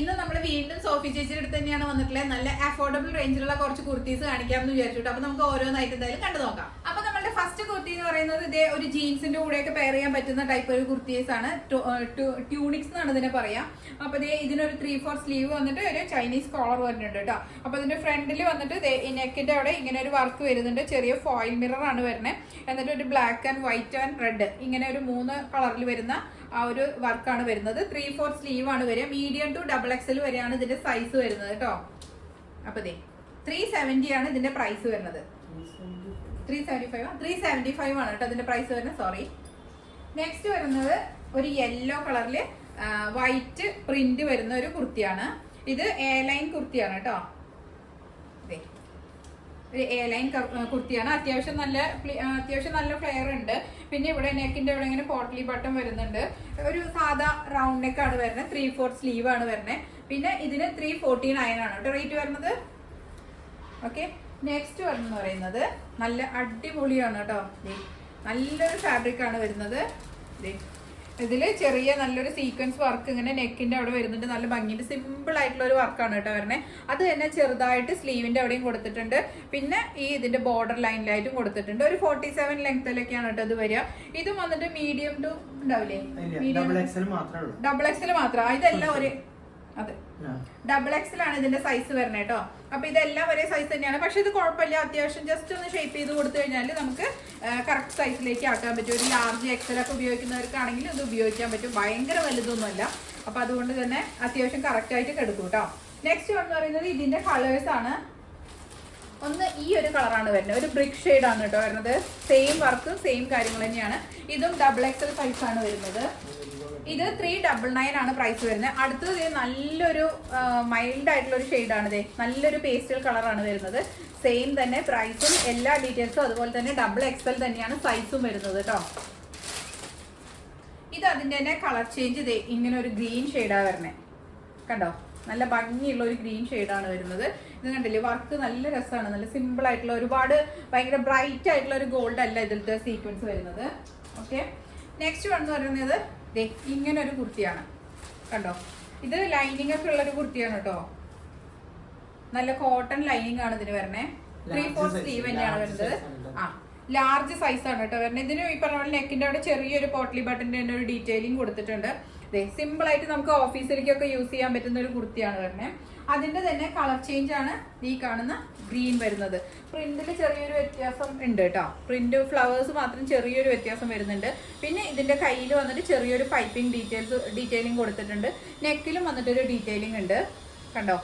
ഇന്ന് നമ്മൾ വീണ്ടും സോഫി ചേച്ചിയുടെ അടുത്ത് തന്നെയാണ് വന്നിട്ടുള്ളത്. നല്ല അഫോർഡബിൾ റേഞ്ചിലുള്ള കുറച്ച് കുർത്തീസ് കാണിക്കാമെന്ന് വിചാരിച്ചിട്ട്. അപ്പൊ നമുക്ക് ഓരോന്നായിട്ട് എന്തായാലും കണ്ടു നോക്കാം. ഫസ്റ്റ് കുർത്തി എന്ന് പറയുന്നത് ഇതേ ഒരു ജീൻസിന്റെ കൂടെയൊക്കെ പെയർ ചെയ്യാൻ പറ്റുന്ന ടൈപ്പ് ഒരു കുർത്തീസ് ആണ് ട്യൂണിക്സ് എന്നാണ് ഇതിനെ പറയാം. അപ്പൊ ഇതേ ഇതിനൊരു ത്രീ ഫോർ സ്ലീവ് വന്നിട്ട് ഒരു ചൈനീസ് കോളർ വരുന്നുണ്ട് കേട്ടോ അപ്പൊ ഇതിന്റെ ഫ്രണ്ടിൽ വന്നിട്ട് നെക്കിന്റെ അവിടെ ഇങ്ങനെ ഒരു വർക്ക് വരുന്നുണ്ട്. ചെറിയ ഫോയിൽ മിറർ ആണ് വരുന്നത് എന്നിട്ട് ഒരു black and white and red ഇങ്ങനെ ഒരു മൂന്ന് കളറിൽ വരുന്ന ആ ഒരു വർക്കാണ് വരുന്നത്. ത്രീ ഫോർ സ്ലീവ് ആണ് വരിക. മീഡിയം ടു ഡബിൾ എക്സൽ വരെയാണ് ഇതിന്റെ സൈസ് വരുന്നത് കേട്ടോ അപ്പൊ ദേ ത്രീ സെവന്റി ആണ് ഇതിന്റെ പ്രൈസ് വരുന്നത്. Three seventy five three seventy five ആണ് കേട്ടോ അതിന്റെ പ്രൈസ് വരുന്നത്. സോറി നെക്സ്റ്റ് വരുന്നത് ഒരു യെല്ലോ കളറിൽ വൈറ്റ് പ്രിന്റ് വരുന്ന ഒരു കുർത്തിയാണ്. ഇത് എ ലൈൻ കുർത്തിയാണ് കേട്ടോ. ഒരു എ ലൈൻ കുർത്തിയാണ്. അത്യാവശ്യം നല്ല അത്യാവശ്യം നല്ല ഫ്ലെയർ ഉണ്ട്. പിന്നെ ഇവിടെ നെക്കിന്റെ ഇവിടെ ഇങ്ങനെ പോട്ടലി ബട്ടൺ വരുന്നുണ്ട്. ഒരു സാധാ റൗണ്ട് നെക്കാണ് വരുന്നത്. ത്രീ ഫോർ സ്ലീവ് ആണ് വരുന്നത്. പിന്നെ ഇതിന് ത്രീ ഫോർട്ടി നയൻ ആണ്. കേട്ടോ റേറ്റ് വരുന്നത്? ഓക്കെ നെക്സ്റ്റ് എന്ന് പറയുന്നത് നല്ല അടിപൊളിയാണ് കേട്ടോ. നല്ലൊരു ഫാബ്രിക് ആണ് വരുന്നത്. ഇതിൽ ചെറിയ നല്ലൊരു സീക്വൻസ് വർക്ക് ഇങ്ങനെ നെക്കിന്റെ അവിടെ വരുന്നുണ്ട്. നല്ല ഭംഗിന്റെ സിമ്പിൾ ആയിട്ടുള്ള ഒരു വർക്കാണ് കേട്ടോ വരണേ. അത് തന്നെ ചെറുതായിട്ട് സ്ലീവിന്റെ അവിടെയും കൊടുത്തിട്ടുണ്ട്. പിന്നെ ഈ ഇതിന്റെ ബോർഡർ ലൈനിലായിട്ടും കൊടുത്തിട്ടുണ്ട്. ഒരു ഫോർട്ടി സെവൻ ലെങ്ത്തിലൊക്കെയാണ് കേട്ടോ ഇത് വരിക. ഇതും വന്നിട്ട് മീഡിയം ടു ഉണ്ടാവില്ലേ? ഉള്ളൂ. ഡബിൾ എക്സൽ മാത്രം. ഇതെല്ലാം ഒരു അതെ. ഡബിൾ എക്സിലാണ് ഇതിന്റെ സൈസ് വരുന്നത് കേട്ടോ. അപ്പൊ ഇതെല്ലാം ഒരേ സൈസ് തന്നെയാണ്. പക്ഷെ ഇത് കുഴപ്പമില്ല. അത്യാവശ്യം ജസ്റ്റ് ഒന്ന് ഷേപ്പ് ചെയ്ത് കൊടുത്തു കഴിഞ്ഞാൽ നമുക്ക് കറക്റ്റ് സൈസിലേക്ക് ആക്കാൻ പറ്റും. ഒരു ലാർജ് എക്സലൊക്കെ ഉപയോഗിക്കുന്നവർക്കാണെങ്കിൽ ഇത് ഉപയോഗിക്കാൻ പറ്റും. ഭയങ്കര വലുതൊന്നുമല്ല. അപ്പൊ അതുകൊണ്ട് തന്നെ അത്യാവശ്യം കറക്റ്റ് ആയിട്ട് കെടുക്കും കേട്ടോ. നെക്സ്റ്റ് എന്ന് പറയുന്നത് ഇതിന്റെ കളേഴ്സ് ആണ്. ഒന്ന് ഈ ഒരു കളറാണ് വരുന്നത്. ഒരു ബ്രിക് ഷെയ്ഡ് ആണ് കേട്ടോ വരുന്നത്. സെയിം വർക്ക് സെയിം കാര്യങ്ങൾ തന്നെയാണ്. ഇതും ഡബിൾ എക്സൽ സൈസ് ആണ് വരുന്നത്. ഇത് ത്രീ ഡബിൾ നയൻ ആണ് പ്രൈസ് വരുന്നത്. അടുത്തത് നല്ലൊരു മൈൽഡ് ആയിട്ടുള്ള ഒരു ഷെയ്ഡാണ് ഇതേ നല്ലൊരു പേസ്റ്റൽ കളറാണ് വരുന്നത്. സെയിം തന്നെ പ്രൈസും എല്ലാ ഡീറ്റെയിൽസും അതുപോലെ തന്നെ ഡബിൾ എക്സൽ തന്നെയാണ് സൈസും വരുന്നത് കേട്ടോ ഇത് അതിന്റെ തന്നെ കളർ ചേഞ്ച് ഇതേ ഇങ്ങനെ ഒരു ഗ്രീൻ ഷെയ്ഡാണ് വരുന്നത് കണ്ടോ? നല്ല ഭംഗിയുള്ള ഒരു ഗ്രീൻ ഷെയ്ഡാണ് വരുന്നത്. ഇത് കണ്ടില്ലേ? വർക്ക് നല്ല രസമാണ് നല്ല സിമ്പിൾ ആയിട്ടുള്ള ഒരുപാട് ഭയങ്കര ബ്രൈറ്റ് ആയിട്ടുള്ള ഒരു ഗോൾഡ് അല്ല ഇതിലത്തെ സീക്വൻസ് വരുന്നത്. ഓക്കെ നെക്സ്റ്റ് വൺ എന്ന് പറയുന്നത് ദേ ഇങ്ങനെ ഒരു കുർത്തിയാണ്. കണ്ടോ? ഇത് ലൈനിങ് ഒക്കെ ഉള്ളൊരു കുർത്തിയാണ് കേട്ടോ നല്ല കോട്ടൺ ലൈനിങ് ആണ് ഇതിന് വരണേ. ത്രീ ഫോർ സ്ലീവ് തന്നെയാണ് വരുന്നത്. ആ ലാർജ് സൈസ് ആണ് കേട്ടോ വരണേ. ഇതിന് ഈ പറഞ്ഞ പോലെ നെക്കിന്റെ അവിടെ ചെറിയൊരു പോട്ട്ലി ബട്ടന്റെ തന്നെ ഒരു ഡീറ്റെയിലിംഗ് കൊടുത്തിട്ടുണ്ട്. സിമ്പിൾ ആയിട്ട് നമുക്ക് ഓഫീസിലേക്കൊക്കെ യൂസ് ചെയ്യാൻ പറ്റുന്ന ഒരു കുർത്തിയാണ് തന്നെ അതിന്റെ തന്നെ കളർ ചേഞ്ച് ആണ് ഈ കാണുന്ന ഗ്രീൻ വരുന്നത്. പ്രിന്റിൽ ചെറിയൊരു വ്യത്യാസം ഉണ്ട് കേട്ടോ. പ്രിന്റ് ഫ്ലവേഴ്സ് മാത്രം ചെറിയൊരു വ്യത്യാസം വരുന്നുണ്ട്. പിന്നെ ഇതിന്റെ കയ്യിൽ വന്നിട്ട് ചെറിയൊരു പൈപ്പിംഗ് ഡീറ്റെയിൽസ് ഡീറ്റെയിലിംഗ് കൊടുത്തിട്ടുണ്ട്. നെക്കിലും വന്നിട്ടൊരു ഡീറ്റെയിലിംഗ് ഉണ്ട്. കണ്ടോ?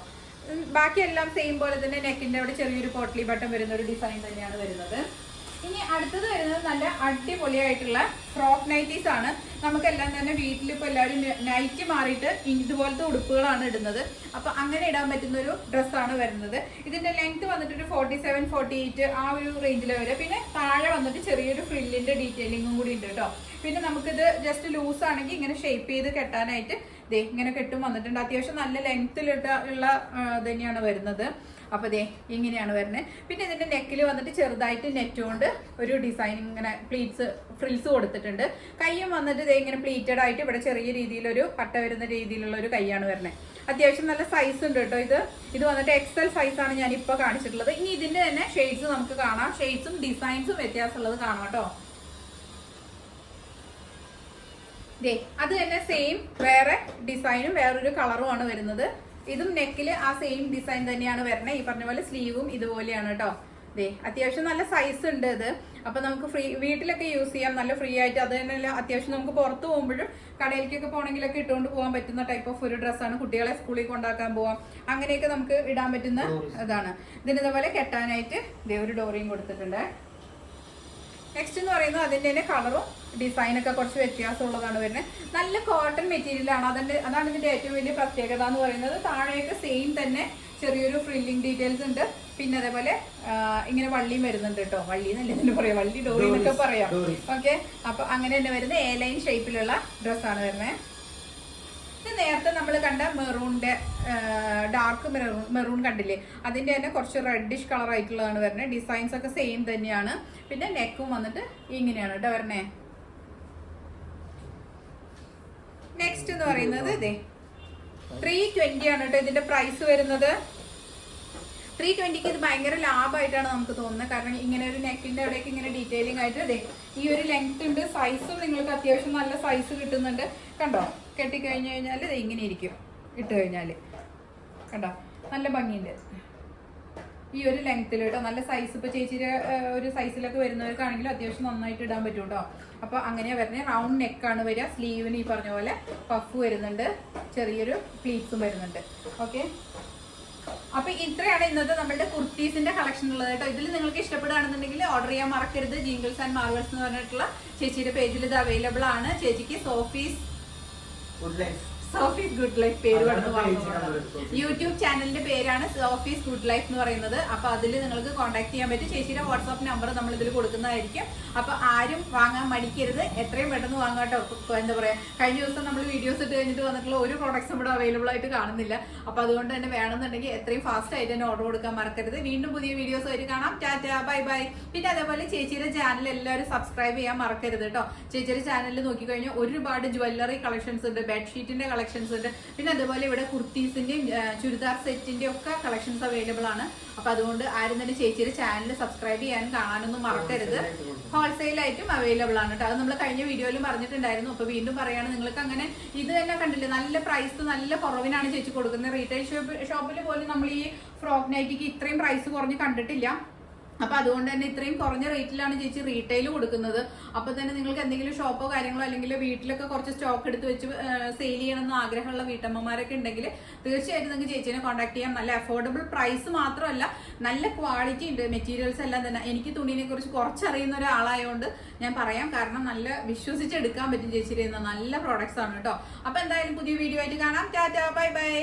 ബാക്കി എല്ലാം സെയിം പോലെ തന്നെ നെക്കിന്റെ അവിടെ ചെറിയൊരു പോട്ട്ലി ബട്ടൺ വരുന്ന ഒരു ഡിസൈൻ തന്നെയാണ് വരുന്നത്. ഇനി അടുത്തത് വരുന്നത് നല്ല അടിപൊളിയായിട്ടുള്ള ഫ്രോക്ക് നൈറ്റീസ് ആണ്. നമുക്കെല്ലാം തന്നെ വീട്ടിൽ ഇപ്പോൾ എല്ലാവരും നൈറ്റ് മാറിയിട്ട് ഇതുപോലത്തെ ഉടുപ്പുകളാണ് ഇടുന്നത്. അപ്പോൾ അങ്ങനെ ഇടാൻ പറ്റുന്ന ഒരു ഡ്രസ്സാണ് വരുന്നത്. ഇതിന്റെ ലെങ്ത് വന്നിട്ട് ഒരു ഫോർട്ടി സെവൻ ഫോർട്ടി എയ്റ്റ് ആ ഒരു റേഞ്ചിൽ വരെ പിന്നെ താഴെ വന്നിട്ട് ചെറിയൊരു ഫ്രില്ലിന്റെ ഡീറ്റെയിലിങ്ങും കൂടി ഉണ്ട് കേട്ടോ. പിന്നെ നമുക്കിത് ജസ്റ്റ് ലൂസ് ആണെങ്കിൽ ഇങ്ങനെ ഷേപ്പ് ചെയ്ത് കെട്ടാനായിട്ട് ദേ ഇങ്ങനെ കെട്ടും വന്നിട്ടുണ്ട്. അത്യാവശ്യം നല്ല ലെങ്ത്തിലിട്ട ഉള്ള തന്നെയാണ് വരുന്നത്. അപ്പൊ ദേ ഇങ്ങനെയാണ് വരുന്നത് പിന്നെ ഇതിന്റെ നെക്കിൽ വന്നിട്ട് ചെറുതായിട്ട് നെറ്റ് കൊണ്ട് ഒരു ഡിസൈൻ ഇങ്ങനെ പ്ലീറ്റ്സ് ഫ്രിൽസ് കൊടുത്തിട്ടുണ്ട്. കൈയും വന്നിട്ട് ഇതേ ഇങ്ങനെ പ്ലീറ്റഡ് ആയിട്ട് ഇവിടെ ചെറിയ രീതിയിലൊരു പട്ട വരുന്ന രീതിയിലുള്ള ഒരു കൈയാണ് വരുന്നത് അത്യാവശ്യം നല്ല സൈസ് ഉണ്ട് കേട്ടോ ഇത്. ഇത് വന്നിട്ട് എക്സൽ സൈസ് ആണ് ഞാൻ ഇപ്പോൾ കാണിച്ചിട്ടുള്ളത്. ഇനി ഇതിന്റെ തന്നെ ഷെയ്ഡ്സ് നമുക്ക് കാണാം. ഷെയ്ഡ്സും ഡിസൈൻസും വ്യത്യാസമുള്ളത് കാണാം കേട്ടോ. ദേ അത് തന്നെ സെയിം വേറെ ഡിസൈനും വേറൊരു കളറും ആണ് വരുന്നത്. ഇതും നെക്കിൽ ആ സെയിം ഡിസൈൻ തന്നെയാണ് വരണേ. ഈ പറഞ്ഞ പോലെ സ്ലീവും ഇതുപോലെയാണ് കേട്ടോ ദേ അത്യാവശ്യം നല്ല സൈസ് ഉണ്ട് ഇത്. അപ്പൊ നമുക്ക് ഫ്രീ വീട്ടിലൊക്കെ യൂസ് ചെയ്യാം. നല്ല ഫ്രീ ആയിട്ട് അത് തന്നെ അത്യാവശ്യം നമുക്ക് പുറത്ത് പോകുമ്പോഴും കടയിലേക്കൊക്കെ പോകണമെങ്കിലൊക്കെ ഇട്ടുകൊണ്ട് പോകാൻ പറ്റുന്ന ടൈപ്പ് ഓഫ് ഒരു ഡ്രസ്സാണ് കുട്ടികളെ സ്കൂളിൽ കൊണ്ടാക്കാൻ പോവാം. അങ്ങനെയൊക്കെ നമുക്ക് ഇടാൻ പറ്റുന്ന ഇതാണ്. ഇതിന് ഇതേപോലെ കെട്ടാനായിട്ട് ദേ ഒരു ഡോറിയും കൊടുത്തിട്ടുണ്ട്. നെക്സ്റ്റ് എന്ന് പറയുന്നത് അതിന്റെ തന്നെ കളറും ഡിസൈനൊക്കെ കുറച്ച് വ്യത്യാസമുള്ളതാണ് വരുന്നത്. നല്ല കോട്ടൺ മെറ്റീരിയലാണ് അതിന്റെ അതാണ് ഇതിന്റെ ഏറ്റവും വലിയ പ്രത്യേകത എന്ന് പറയുന്നത്. താഴെയൊക്കെ സെയിം തന്നെ ചെറിയൊരു ഫ്രില്ലിംഗ് ഡീറ്റെയിൽസ് ഉണ്ട്. പിന്നെ അതേപോലെ ഇങ്ങനെ വള്ളിയും വരുന്നുണ്ട് കേട്ടോ. വള്ളി എന്നല്ലേ തന്നെ പറയാം? വള്ളി ഡോറി എന്നൊക്കെ പറയാം. ഓക്കെ അപ്പൊ അങ്ങനെ തന്നെ വരുന്നത് എ ലൈൻ ഷേപ്പിലുള്ള ഡ്രസ്സാണ് വരുന്നത്. ഇത് നേരത്തെ നമ്മൾ കണ്ട മെറൂണിന്റെ ഡാർക്ക് മെറൂൺ മെറൂൺ കണ്ടില്ലേ? അതിന്റെ തന്നെ കുറച്ച് റെഡിഷ് കളർ ആയിട്ടുള്ളതാണ് വരുന്നത് ഡിസൈൻസ് ഒക്കെ സെയിം തന്നെയാണ്. പിന്നെ നെക്കും വന്നിട്ട് ഇങ്ങനെയാണ് കേട്ടോ വരണേ നെക്സ്റ്റ് എന്ന് പറയുന്നത് ഇതേ. ത്രീ ട്വന്റി ആണ് കേട്ടോ ഇതിന്റെ പ്രൈസ് വരുന്നത്. ത്രീ ട്വന്റിക്ക് ഇത് ഭയങ്കര ലാഭമായിട്ടാണ് നമുക്ക് തോന്നുന്നത്. കാരണം ഇങ്ങനെ ഒരു നെക്കിന്റെ അവിടേക്ക് ഇങ്ങനെ ഡീറ്റെയിലിംഗ് ആയിട്ട് അതെ ഈ ഒരു ലെങ്ത് ഉണ്ട്. സൈസും നിങ്ങൾക്ക് അത്യാവശ്യം നല്ല സൈസ് കിട്ടുന്നുണ്ട്. കണ്ടോ? കെട്ടിക്കഴിഞ്ഞു കഴിഞ്ഞാൽ ഇത് ഇങ്ങനെ ഇരിക്കും. ഇട്ട് കഴിഞ്ഞാൽ കണ്ടോ? നല്ല ഭംഗിയുണ്ട്. ഈ ഒരു ലെങ്ത്തിൽ കേട്ടോ നല്ല സൈസ് ഇപ്പൊ ചേച്ചിയുടെ ഒരു സൈസിലൊക്കെ വരുന്നവർക്കാണെങ്കിലും അത്യാവശ്യം നന്നായിട്ട് ഇടാൻ പറ്റും കേട്ടോ അപ്പൊ അങ്ങനെയാ വരുന്നത് റൗണ്ട് നെക്കാണ് വരിക. സ്ലീവിന് ഈ പറഞ്ഞ പോലെ പഫ് വരുന്നുണ്ട്. ചെറിയൊരു പ്ലീറ്റ്സും വരുന്നുണ്ട്. ഓക്കെ അപ്പൊ ഇത്രയാണ് ഇന്നത്തെ നമ്മുടെ കുർത്തീസിന്റെ കളക്ഷൻ ഉള്ളത് കേട്ടോ. ഇതിൽ നിങ്ങൾക്ക് ഇഷ്ടപ്പെടുകയാണെന്നുണ്ടെങ്കിൽ ഓർഡർ ചെയ്യാൻ മറക്കരുത്. ജിംഗിൾസ് ആൻഡ് മാർവൽസ് എന്ന് പറഞ്ഞിട്ടുള്ള ചേച്ചിയുടെ പേജിൽ ഇത് അവൈലബിൾ ആണ്. ചേച്ചിക്ക് Sophie's good life Sophie's good life പേര് കടന്നു. യൂട്യൂബ് ചാനലിന്റെ പേരാണ് സോഫീസ് ഗുഡ് ലൈഫ് എന്ന് പറയുന്നത്. അപ്പൊ അതിൽ നിങ്ങൾക്ക് കോൺടാക്ട് ചെയ്യാൻ പറ്റും. ചേച്ചിയുടെ വാട്സാപ്പ് നമ്പർ നമ്മൾ ഇതിൽ കൊടുക്കുന്നതായിരിക്കും. അപ്പൊ ആരും വാങ്ങാൻ മടിക്കരുത്. എത്രയും പെട്ടെന്ന് വാങ്ങാട്ടോ എന്താ പറയാ കഴിഞ്ഞ ദിവസം നമ്മൾ വീഡിയോസ് ഇട്ട് കഴിഞ്ഞിട്ട് വന്നിട്ടുള്ള ഒരു പ്രോഡക്റ്റ്സ് ഇവിടെ അവൈലബിൾ ആയിട്ട് കാണുന്നില്ല. അപ്പൊ അതുകൊണ്ട് തന്നെ വേണമെന്നുണ്ടെങ്കിൽ എത്രയും ഫാസ്റ്റ് ആയിട്ട് തന്നെ ഓർഡർ കൊടുക്കാൻ മറക്കരുത്. വീണ്ടും പുതിയ വീഡിയോസ് ആയിട്ട് കാണാം. ടാറ്റ ബൈ ബൈ പിന്നെ അതേപോലെ ചേച്ചിയുടെ ചാനൽ എല്ലാവരും സബ്സ്ക്രൈബ് ചെയ്യാൻ മറക്കരുത് കേട്ടോ. ചേച്ചിയുടെ ചാനലിൽ നോക്കിക്കഴിഞ്ഞാൽ ഒരുപാട് ജ്വല്ലറി കളക്ഷൻസ് ഉണ്ട്. ബെഡ്ഷീറ്റിന്റെ കളക്ഷൻസ് ഉണ്ട് പിന്നെ അതുപോലെ ഇവിടെ കുർത്തീസിന്റെയും ചുരിദാർ സെറ്റിന്റെയും ഒക്കെ കളക്ഷൻസ് അവൈലബിൾ ആണ്. അപ്പൊ അതുകൊണ്ട് ആരും തന്നെ ചേച്ചിയുടെ ചാനൽ സബ്സ്ക്രൈബ് ചെയ്യാനും കാണാനൊന്നും മറക്കരുത്. ഹോൾസെയിൽ ആയിട്ടും അവൈലബിൾ ആണ് കേട്ടോ. അത് നമ്മൾ കഴിഞ്ഞ വീഡിയോയിലും പറഞ്ഞിട്ടുണ്ടായിരുന്നു. അപ്പോൾ വീണ്ടും പറയുകയാണ് നിങ്ങൾക്ക് അങ്ങനെ ഇത് തന്നെ കണ്ടില്ലേ? നല്ല പ്രൈസ് നല്ല കുറവിനാണ് ചേച്ചി കൊടുക്കുന്നത്. റീറ്റെയിൽ ഷോപ്പ് ഷോപ്പിൽ പോലും നമ്മൾ ഈ ഫ്രോക്ക് നൈറ്റിക്ക് ഇത്രയും പ്രൈസ് കുറഞ്ഞ് കണ്ടിട്ടില്ല. അപ്പൊ അതുകൊണ്ട് തന്നെ ഇത്രയും കുറഞ്ഞ റേറ്റിലാണ് ചേച്ചി റീറ്റെയിൽ കൊടുക്കുന്നത്. അപ്പൊ തന്നെ നിങ്ങൾക്ക് എന്തെങ്കിലും ഷോപ്പോ കാര്യങ്ങളോ അല്ലെങ്കിൽ വീട്ടിലൊക്കെ കുറച്ച് സ്റ്റോക്ക് എടുത്ത് വെച്ച് സെയിൽ ചെയ്യണമെന്ന് ആഗ്രഹമുള്ള വീട്ടമ്മമാരൊക്കെ ഉണ്ടെങ്കിൽ തീർച്ചയായിട്ടും നിങ്ങൾക്ക് ചേച്ചിനെ കോൺടാക്ട് ചെയ്യാം. നല്ല അഫോർഡബിൾ പ്രൈസ് മാത്രമല്ല നല്ല ക്വാളിറ്റി ഉണ്ട് മെറ്റീരിയൽസ് എല്ലാം തന്നെ. എനിക്ക് തുണിനെ കുറിച്ച് കുറച്ചറിയുന്ന ഒരാളായതുകൊണ്ട് ഞാൻ പറയാം. കാരണം നല്ല വിശ്വസിച്ച് എടുക്കാൻ പറ്റും ചേച്ചിയുടെ. നല്ല പ്രോഡക്ട്സ് ആണ് കേട്ടോ. അപ്പൊ എന്തായാലും പുതിയ വീഡിയോ ആയിട്ട് കാണാം. Tata bye bye